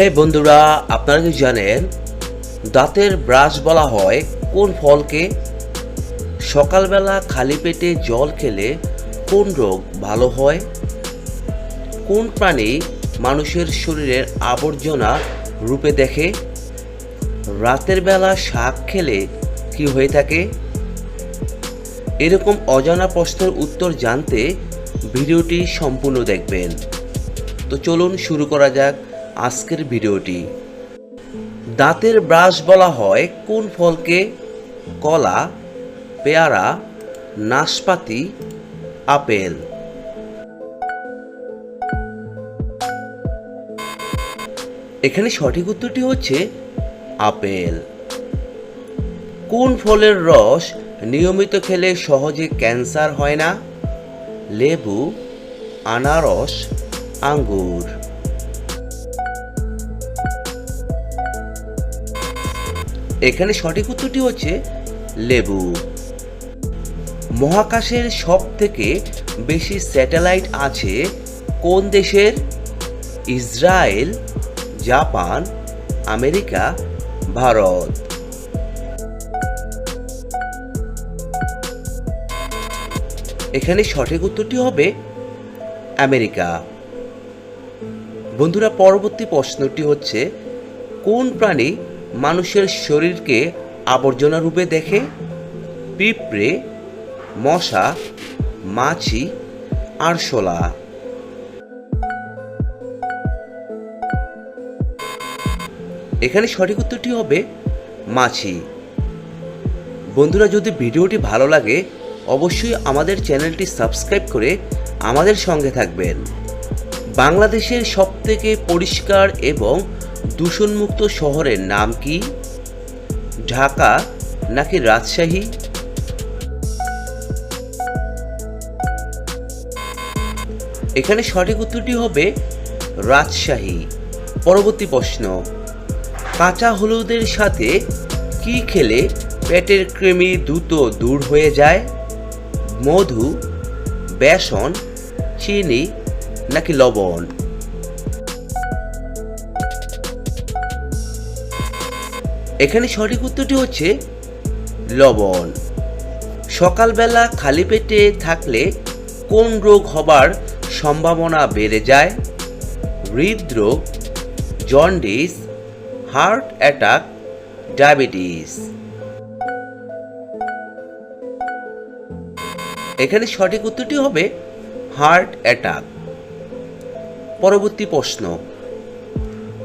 বন্ধুরা, আপনারা কি জানেন দাঁতের ব্রাশ বলা হয় কোন ফলকে? সকালবেলা খালি পেটে জল খেলে কোন রোগ ভালো হয়? কোন প্রাণী মানুষের শরীরের আবর্জনা রূপে দেখে? রাতের বেলা শাক খেলে কি হয়ে থাকে? এরকম অজানা প্রশ্নের উত্তর জানতে ভিডিওটি সম্পূর্ণ দেখবেন। তো চলুন শুরু করা যাক। আজকের ভিডিওটি। দাঁতের ব্রাশ বলা হয় কোন ফলকে? কলা, পেয়ারা, নাশপাতি, আপেল। এখানে সঠিক উত্তরটি হচ্ছে আপেল। কোন ফলের রস নিয়মিত খেলে সহজে ক্যান্সার হয় না? লেবু, আনারস, আঙ্গুর। এখানে সঠিক উত্তরটি হচ্ছে লেবু। মহাকাশের সব থেকে বেশি স্যাটেলাইট আছে কোন দেশের? Israel, Japan, America, Bharat. এখানে সঠিক উত্তরটি হবে আমেরিকা। বন্ধুরা, পরবর্তী প্রশ্নটি হচ্ছে, কোন প্রাণী মানুষের শরীরকে আবর্জনা রূপে দেখে, পিঁপড়ে, মশা, মাছি আরশোলা এখানে সঠিক উত্তরটি হবে মাছি। বন্ধুরা, যদি ভিডিওটি ভালো লাগে, অবশ্যই আমাদের চ্যানেলটি সাবস্ক্রাইব করে আমাদের সঙ্গে থাকবেন। বাংলাদেশের সবথেকে পরিষ্কার এবং দূষণমুক্ত শহরের নাম কি? ঢাকা নাকি রাজশাহী? এখানে সঠিক উত্তরটি হবে রাজশাহী। পরবর্তী প্রশ্ন, কাঁচা হলুদের সাথে কি খেলে পেটের কৃমি দ্রুত দূর হয়ে যায়? মধু, বেসন, চিনি নাকি লবণ? এখানে সঠিক উত্তরটি হচ্ছে লবণ। সকালবেলা খালি পেটে থাকলে কোন রোগ হবার সম্ভাবনা বেড়ে যায়? হৃদরোগ, জন্ডিস, হার্ট অ্যাটাক, ডায়াবেটিস। এখানে সঠিক উত্তরটি হবে হার্ট অ্যাটাক। পরবর্তী প্রশ্ন,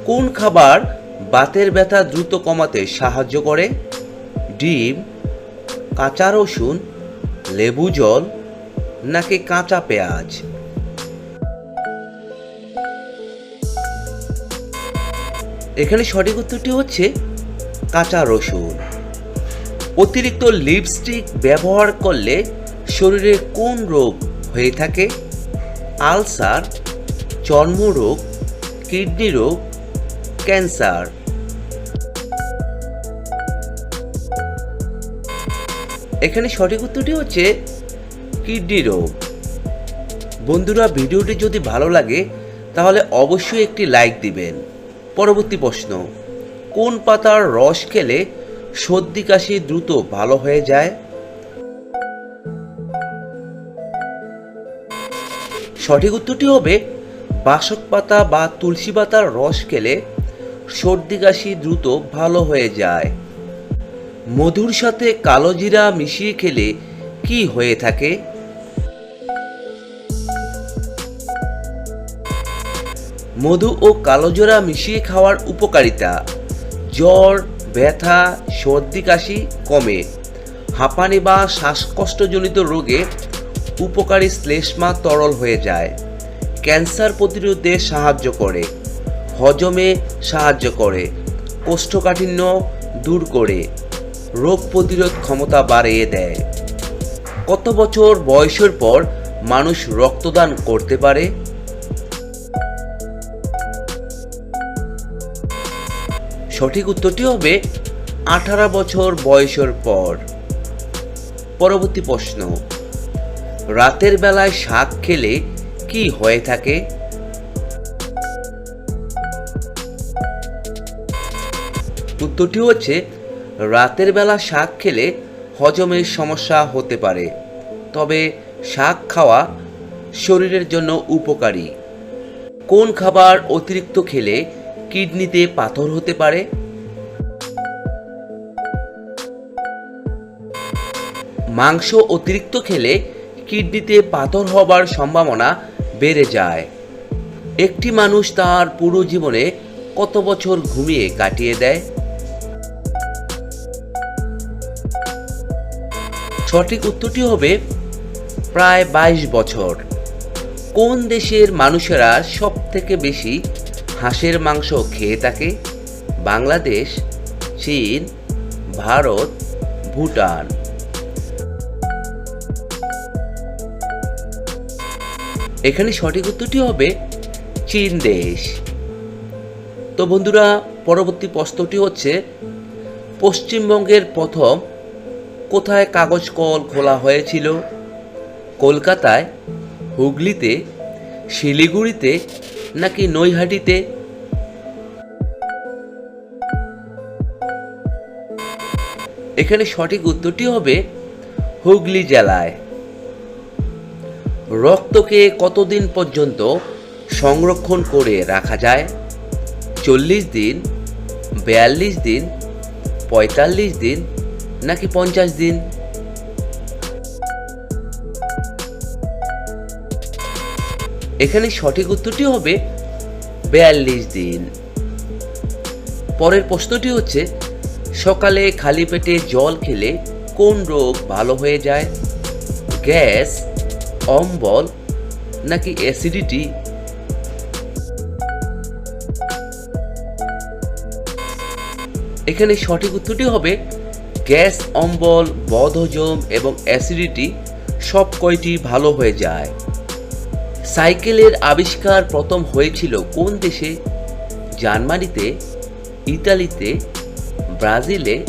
কোন খাবার বাতের ব্যথা দ্রুত কমাতে সাহায্য করে ডিম, কাঁচা রসুন, লেবু জল, নাকি কাঁচা পেঁয়াজ। এখানে সঠিক উত্তরটি হচ্ছে কাঁচা রসুন। অতিরিক্ত লিপস্টিক ব্যবহার করলে শরীরে কোন রোগ হয়ে থাকে? আলসার, চর্মরোগ, কিডনি রোগ ক্যান্সার। এখানে সঠিক উত্তরটি হচ্ছে কিডনি রোগ। বন্ধুরা, ভিডিওটি যদি ভালো লাগে, তাহলে অবশ্যই একটি লাইক দিবেন। পরবর্তী প্রশ্ন, কোন পাতার রস খেলে সর্দি কাশি দ্রুত ভালো হয়ে যায়? সঠিক উত্তরটি হবে বাসক পাতা বা তুলসী পাতার রস খেলে সর্দি কাশি দ্রুত ভালো হয়ে যায়। মধুর সাথে কালো জিরা মিশিয়ে খেলে কি হয়ে থাকে? মধু ও কালোজোড়া মিশিয়ে খাওয়ার উপকারিতা। জ্বর, ব্যথা, সর্দি কাশি কমে। হাঁপানি বা শ্বাসকষ্টজনিত রোগে উপকারী শ্লেষ্মা তরল হয়ে যায়। ক্যান্সার প্রতিরোধে সাহায্য করে। হজমে সাহায্য করে, কোষ্ঠকাঠিন্য দূর করে, রোগ প্রতিরোধ ক্ষমতা বাড়িয়ে দেয়। কত বছর বয়সের পর মানুষ রক্তদান করতে পারে? সঠিক উত্তরটি হবে আঠারো বছর বয়সের পর। পরবর্তী প্রশ্ন, রাতের বেলায় শাক খেলে কি হয়ে থাকে? উত্তরটি হচ্ছে, রাতের বেলা শাক খেলে হজমের সমস্যা হতে পারে। তবে শাক খাওয়া শরীরের জন্য উপকারী। কোন খাবার অতিরিক্ত খেলে কিডনিতে পাথর হতে পারে? মাংস অতিরিক্ত খেলে কিডনিতে পাথর হবার সম্ভাবনা বেড়ে যায়। একটি মানুষ তার পুরো জীবনে কত বছর ঘুমিয়ে কাটিয়ে দেয়? সঠিক উত্তরটি হবে প্রায় বাইশ বছর। কোন দেশের মানুষেরা সব থেকে বেশি হাঁসের মাংস খেয়ে থাকে? বাংলাদেশ, চীন, ভারত, ভুটান। এখানে সঠিক উত্তরটি হবে চীন দেশ। তো বন্ধুরা, পরবর্তী প্রশ্নটি হচ্ছে, পশ্চিমবঙ্গের প্রথম কোথায় কাগজ কল খোলা হয়েছিল? কলকাতায়? হুগলিতে? শিলিগুড়িতে? নাকি নৈহাটিতে? এখানে সঠিক উত্তরটি হবে হুগলি জেলায়। রক্তকে কতদিন পর্যন্ত সংরক্ষণ করে রাখা যায়? চল্লিশ দিন, বিয়াল্লিশ দিন, পঁয়তাল্লিশ দিন নাকি পঞ্চাশ দিন? এখানে সঠিক উত্তরটি হবে বিয়াল্লিশ দিন। পরের প্রশ্নটি হচ্ছে, সকালে খালি পেটে জল খেলে কোন রোগ ভালো হয়ে যায়? গ্যাস, অম্বল নাকি অ্যাসিডিটি? এখানে সঠিক উত্তরটি হবে গ্যাস, অম্বল, বদহজম এবং অ্যাসিডিটি সব কয়টি ভালো হয়ে যায়। সাইকেলের আবিষ্কার প্রথম হয়েছিল কোন দেশে? জার্মানিতে, ইতালিতে, ব্রাজিলে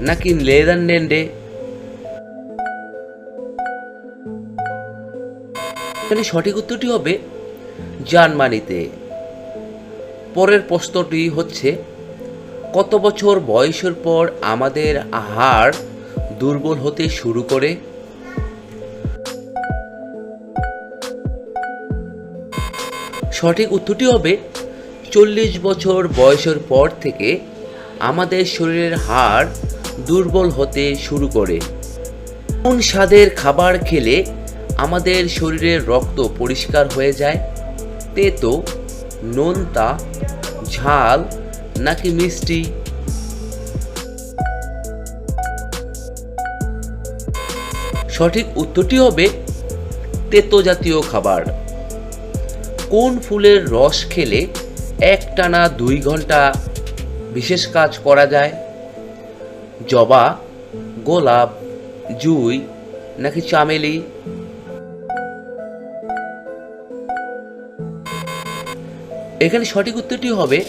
নাকি নেদারল্যান্ডে? এখানে সঠিক উত্তরটি হবে জার্মানিতে। পরের প্রশ্নটি হচ্ছে কত বছর বয়সের পর আমাদের হাড় দুর্বল হতে শুরু করে? সঠিক উত্তরটি হবে, চল্লিশ বছর বয়সের পর থেকে আমাদের শরীরের হাড় দুর্বল হতে শুরু করে। কোন স্বাদের খাবার খেলে আমাদের শরীরের রক্ত পরিষ্কার হয়ে যায়? তেতো, নোনতা, ঝাল নাকি মিষ্টি? সঠিক উত্তরটি হবে তেতো জাতীয় খাবার। কোন ফুলের রস খেলে একটানা দুই ঘণ্টা বিশেষ কাজ করা যায়? জবা, গোলাপ, জুই নাকি চামেলি? এখানে সঠিক উত্তরটি হবে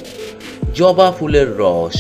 জবা ফুলের রস।